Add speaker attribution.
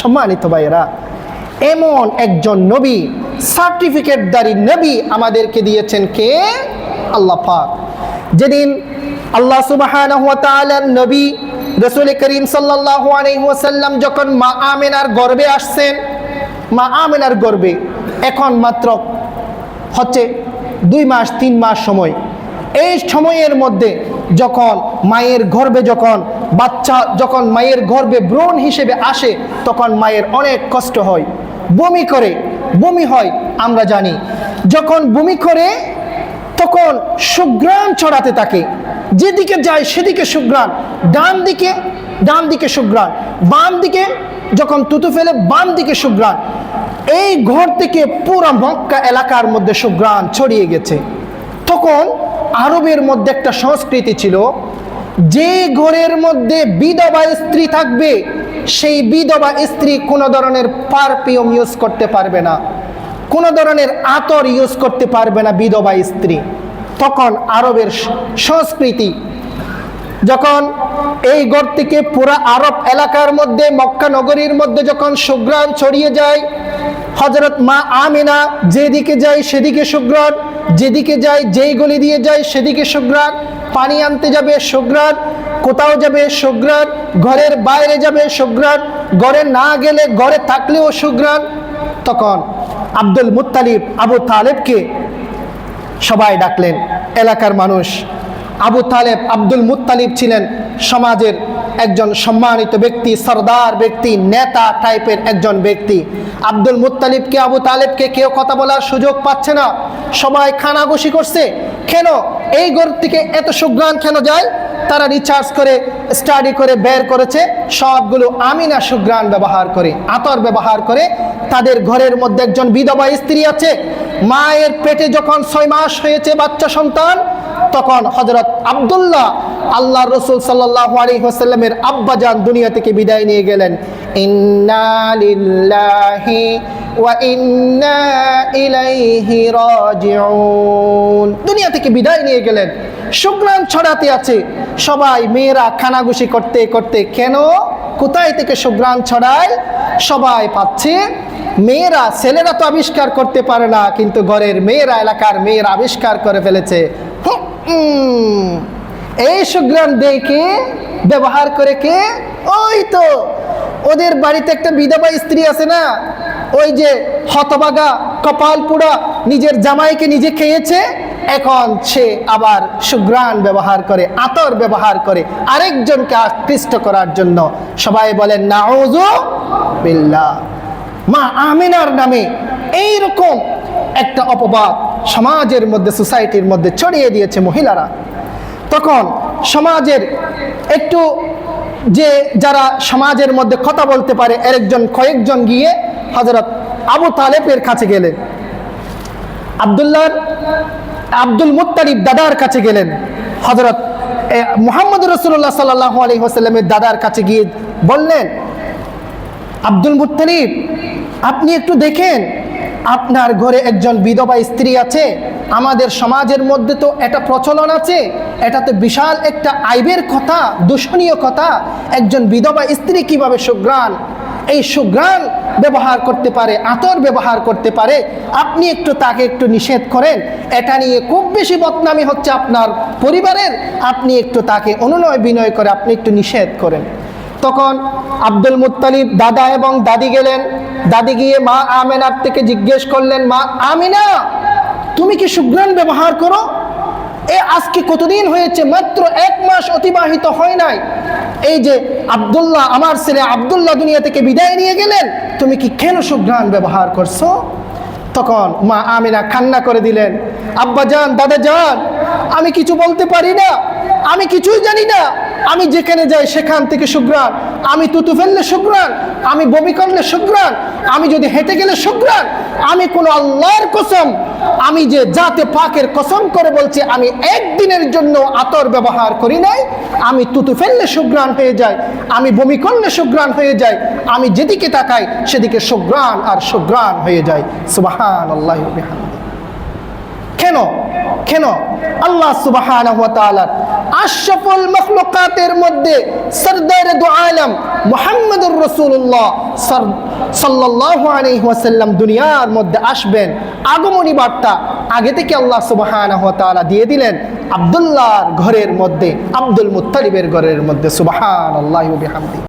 Speaker 1: সম্মানিত ভাইয়েরা, এমন একজন নবী, সার্টিফিকেটদারি নবী আমাদেরকে দিয়েছেন কে? আল্লাহ পাক। যেদিন আল্লাহ তাআলার নবী রসুল করিম আলাইহি যখন মা আমেনার গর্বে আসছেন, মা আমেনার গর্বে এখন মাত্র হচ্ছে দুই মাস, তিন মাস সময়। এই সময়ের মধ্যে যখন মায়ের গর্ভে যখন বাচ্চা যখন মায়ের গর্ভে ব্রণ হিসেবে আসে, তখন মায়ের অনেক কষ্ট হয়। বমি করে, বমি হয়, আমরা জানি। যখন বমি করে, তখন সুগ্রাণ ছড়াতে থাকে। যেদিকে যায় সেদিকে সুগ্রাণ ডান দিকে ডান দিকে সুগ্রাণ বাম দিকে যখন তুতু ফেলে, বাম দিকে সুগ্রাণ এই ঘর থেকে পুরো মক্কা এলাকার মধ্যে সুগ্রাণ ছড়িয়ে গেছে। তখন আরবের মধ্যে একটা সংস্কৃতি ছিল, যে ঘরের মধ্যে বিধবা স্ত্রী থাকবে, সেই বিধবা স্ত্রী কোনো ধরনের পারফিউম ইউজ করতে পারবে না, কোনো ধরনের আতর ইউজ করতে পারবে না বিধবা স্ত্রী। তখন আরবের সংস্কৃতি, যখন এই ঘর থেকে পুরা আরব এলাকার মধ্যে, মক্কা নগরীর মধ্যে যখন সুগ্রাণ ছড়িয়ে যায় হজরত মা আমিনা যেদিকে যায় সেদিকে সুগ্রাণ যেদিকে যায় যেই গলি দিয়ে যায় সেদিকে সুগ্রাণ পানি আনতে যাবে সুগ্রাণ কোথাও যাবে সুগ্রাণ ঘরের বাইরে যাবে সুগ্রাণ ঘরে না গেলে ঘরে থাকলেও সুগ্রাণ তখন আব্দুল মুত্তালিব আবু তালেবকে সবাই ডাকলেন, এলাকার মানুষ। আবু তালেব, আব্দুল মুত্তালিব ছিলেন সমাজের একজন সম্মানিত ব্যক্তি, সর্দার ব্যক্তি, নেতা টাইপের একজন ব্যক্তি। আব্দুল মুত্তালিবকে, আবু তালেবকে কেউ কথা বলার সুযোগ পাচ্ছে না। সবাই খানাঘুষি করছে। কেন? এই ঘর থেকে এত সুগ্রাণ কেন যায়? তারা রিচার্জ করে স্টাডি করে, বের করেছে। সবগুলো আমিনা সুগ্রাণ ব্যবহার করে, আতর ব্যবহার করে। তাদের ঘরের মধ্যে একজন বিধবা স্ত্রী আছে। মায়ের পেটে যখন ছয় মাস হয়েছে বাচ্চা সন্তান তখন হজরত আবদুল্লাহ আল্লাহ রসুল সাল্লাহ আলী হোসাল্লামের আব্বাজান দুনিয়া থেকে বিদায় নিয়ে গেলেন। ইন্না লিল্লাহি ওয়া ইন্না ইলাইহি রাজিউন। দুনিয়া থেকে বিদায় নিয়ে গেলেন। শুক্রান ছড়াতে আছে। সবাই মেয়েরা খানাগুষি করতে করতে কেন? কোথায় থেকে সুগ্রাণ ছড়ায়? সবাই পাচ্ছে, মেয়েরা, ছেলেরা তো আবিষ্কার করতে পারে না, কিন্তু ঘরের মেয়েরা, এলাকার মেয়েরা আবিষ্কার করে ফেলেছে। এই সুগ্রাণ দেখে ব্যবহার করে কে? ওই তো, ওদের বাড়িতে একটা বিধবা স্ত্রী আছে না? ওই যে হতবাগা কপাল পুরা নিজের জামাইকে নিজে খেয়েছে, এখন সে আবার সুগ্রাণ ব্যবহার করে, আতর ব্যবহার করে আরেকজনকে আকৃষ্ট করার জন্য। সবাই বলেন নাউজু বিল্লাহ। মা আমিনার নামে এই রকম একটা অপবাদ সমাজের মধ্যে সোসাইটির মধ্যে ছড়িয়ে দিয়েছে মহিলারা। তখন সমাজের একটু যে যারা সমাজের মধ্যে কথা বলতে পারে একজন কয়েকজন গিয়ে হজরত আবু তালেবের কাছে গেলেন। আবদুল্লাহর, আব্দুল মুত্তারিব দাদার কাছে গেলেন। হজরত মোহাম্মদ রসুল্লাহ সাল্লাহ আলী হোসাল্লামের দাদার কাছে গিয়ে বললেন, আব্দুল মুত্তালিব, আপনি একটু দেখেন আপনার ঘরে একজন বিধবা স্ত্রী আছে, আমাদের সমাজের মধ্যে তো এটা প্রচলন আছে, এটা তো বিশাল একটা আইবের কথা, দূষণীয় কথা, একজন বিধবা স্ত্রী কীভাবে সুগ্রাণ এই সুগ্রাণ ব্যবহার করতে পারে, আতর ব্যবহার করতে পারে, আপনি একটু তাকে একটু নিষেধ করেন, এটা নিয়ে খুব বেশি বদনামি হচ্ছে আপনার পরিবারের, আপনি একটু তাকে অনুনয় বিনয় করে আপনি একটু নিষেধ করেন। তখন আব্দুল মুত্তালিব দাদা এবং দাদি গেলেন। দাদি গিয়ে মা আমেনার থেকে জিজ্ঞেস করলেন, মা আমিনা, তুমি কি সুগ্রাণ ব্যবহার করো? এ আজকে কতদিন হয়েছে? মাত্র এক মাস অতিবাহিত হয় নাই। এই যে আব্দুল্লাহ, আমার ছেলে আব্দুল্লাহ দুনিয়া থেকে বিদায় নিয়ে গেলেন, তুমি কি কেন সুগ্রাণ ব্যবহার করছ? তখন মা আমিনা কান্না করে দিলেন, আব্বা যান দাদা যান আমি কিছু বলতে পারি না, আমি কিছুই জানি না। আমি যেখানে যাই সেখান থেকে সুগ্রাণ। আমি তুতু ফেললে সুগ্রাণ, আমি বমি করলে সুগ্রাণ, আমি যদি হেঁটে গেলে সুগ্রাণ, আমি কোনো আল্লাহর কসম, আমি যে জাতে পাকের কসম করে বলছি, আমি একদিনের জন্য আতর ব্যবহার করি নাই। আমি তুতু ফেললে সুগ্রাণ হয়ে যায় আমি বমি করলে সুগ্রাণ হয়ে যায় আমি যেদিকে তাকাই সেদিকে সুগ্রাণ আর সুগ্রাণ হয়ে যায়। সুবাহান আল্লাহ কেন? আল্লাহ সুবাহ আশরাফুল মখলুকাতের মধ্যে সরদার দু আলম মোহাম্মদুর রসুল্লাহ সাল্লাহ আলাইহি ওয়াসাল্লাম দুনিয়ার মধ্যে আসবেন। আগমনী বার্তা আগে থেকে আল্লাহ সুবহানাহু ওয়া দিয়ে দিলেন আব্দুল্লাহর ঘরের মধ্যে, আব্দুল মুত্তালিবের ঘরের মধ্যে। সুবহানাল্লাহি ওয়া বিহামদিহি।